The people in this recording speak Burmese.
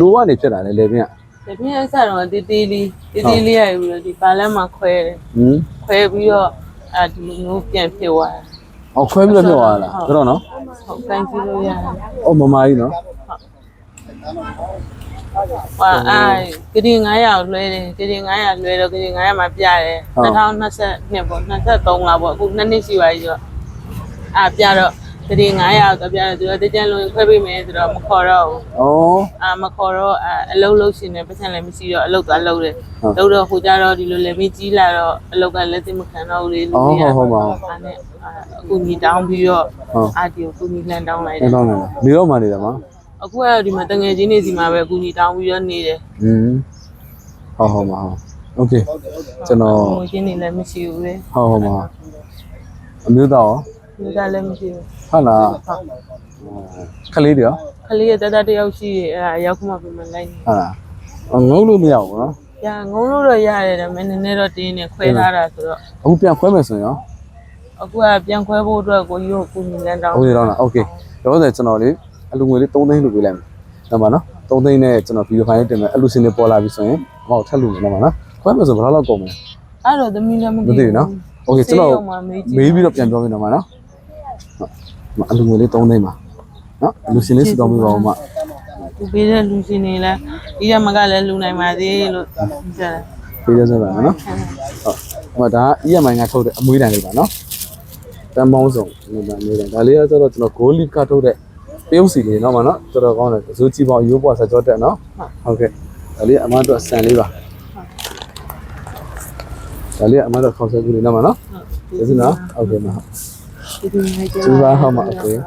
လိုကနေဖြစ်တာလေလေပြင်းကတပြင်းအဆက်တော့တီတီလေးတီတီလေးရယူလို့ဒီပါလမ်းမှာခွဲတယ်ဟင်းခွဲပြီးတော့အဲဒီလိုမျိုးပြန်ဖြစ်သွားတယ်အော်ခွဲပြီးတော့ပြောသွားလားဒါတော့နော်ဟုတ်ကန်ကြည့်လို့ရတယ်အော်မမကြီးနော်ဟာအဲကတိ900လွှဲတယ်ကတိ900လွှဲတော့ကတိ900မှာပြတယ်2022ပေါ့23လားပေါ့အခုနှစ်နှစ်ရှိပါပြီဆိုတော့အာပြတော့ ကတိ900တော့ပြတယ်သူကတကြံလုံးခွဲပေးမယ်ဆိုတော့မခေါ်တော့ဘူး အော် အာမခေါ်တော့အာအလုတ်လုတ်ရှင်တယ်ပတ်စံလည်းမရှိတော့အလုတ်သွားလုတ်တယ် ဟုတ် လုတ်တော့ဟိုကြတော့ဒီလိုလည်းမကြီးလာတော့အလုတ်ကလက်သိမခံတော့ဘူးလေလူ အော် တွေက ဟုတ်ဟုတ်ပါ အာနဲ့အာအခုညီတောင်းပြီးတော့ ဟုတ် အာဒီကိုအခုညီလန်တောင်းလိုက်တ အဲ့ ယ် တော့လည်းနေတော့မှနေတယ်မ အခုကတော့ဒီမှာတငယ်ချင်းနေစီမှာပဲအခုညီတောင်းပြီးတော့နေတယ် ဟင်းဟုတ်ဟုတ်ပါဟုတ်โอเคကျွန်တော် ငွေချင်းနေလည်းမရှိဘူးလေ ဟုတ်ဟုတ်ပါအမျိုးသားရော လူသားလည်းမရှိဘူး ဟုတ်လား ဟုတ် ခလေးတွေရော ခလေးရတတတယောက်ရှိရအဲ့ဒါရောက်မှပြင်မလိုက်နေ ဟုတ်လားအော်ငုံလို့မရဘူးနော် ။ညာငုံလို့တော့ရတယ်ဒါပေမဲ့နည်းနည်းတော့တင်းနေခွဲထားတာဆိုတော့ အခုပြန်ခွဲမယ်ဆိုရင်ရော အခုကပြန်ခွဲဖို့အတွက်ကိုကြီးကိုကုညီလန်းတောင်း ဟုတ်ရတော့လားโอเคတော့ဆိုကျွန်တော်လေးအလူငွေလေး3သိန်းလူပေးလိုက်မယ်ဟုတ်ပါနော်3သိန်းနဲ့ကျွန်တော်ဗီဒီယိုဖိုင်လေးတင်မယ်အလူစင်တွေပေါ်လာပြီဆိုရင်ဟောက်ထက်လူမယ်နော်နော်ခွဲမယ်ဆိုဘယ်လောက်လောက်ကုန်မလဲ အဲ့တော့သမီးလည်းမ မ သိ သိဘူးနော်โอเคကျွန်တော် ဆေးရုံမှာမေးကြည့် မေးပြီးတော့ပြန်ပြောမယ်နော်မ နော်ဟုတ်အလူငွေလေး3သိန်းပါနော်အလူစင်လေးစုတောင်းပေးပါဦးမသူပေးတဲ့လူရှင်တွေလည်းဒီကမကလည်းလူနိုင်ပါသေးလို့ကြားတယ်ပေးရစမ်းပါနော်ဟုတ်ဟိုဒါက EMI ငါထုတ်တဲ့အမွေးတန်လေးပါနော်တန်ပေါင်းစုံဒီမှာအမွေးတန်ဒါလေးကဆိုတော့ကျွန်တော် gold leaf ကထုတ်တဲ့ပေးဥစီလေးနော်မနော်တော်တော်ကောင်းတယ်ဇိုးကြည့်ပေါင်းရိုးပွားဆက်ကြောတက်နော်ဟုတ်ကဲ့ဒါလေးအမတို့ဆန်လေးပါဒါလေးအမတို့ခေါက်ဆက်ကူလေးနော်မနော်ဟုတ်ကျေးဇူးနော်ဟုတ်ကဲ့မဟုတ် 十三号码谁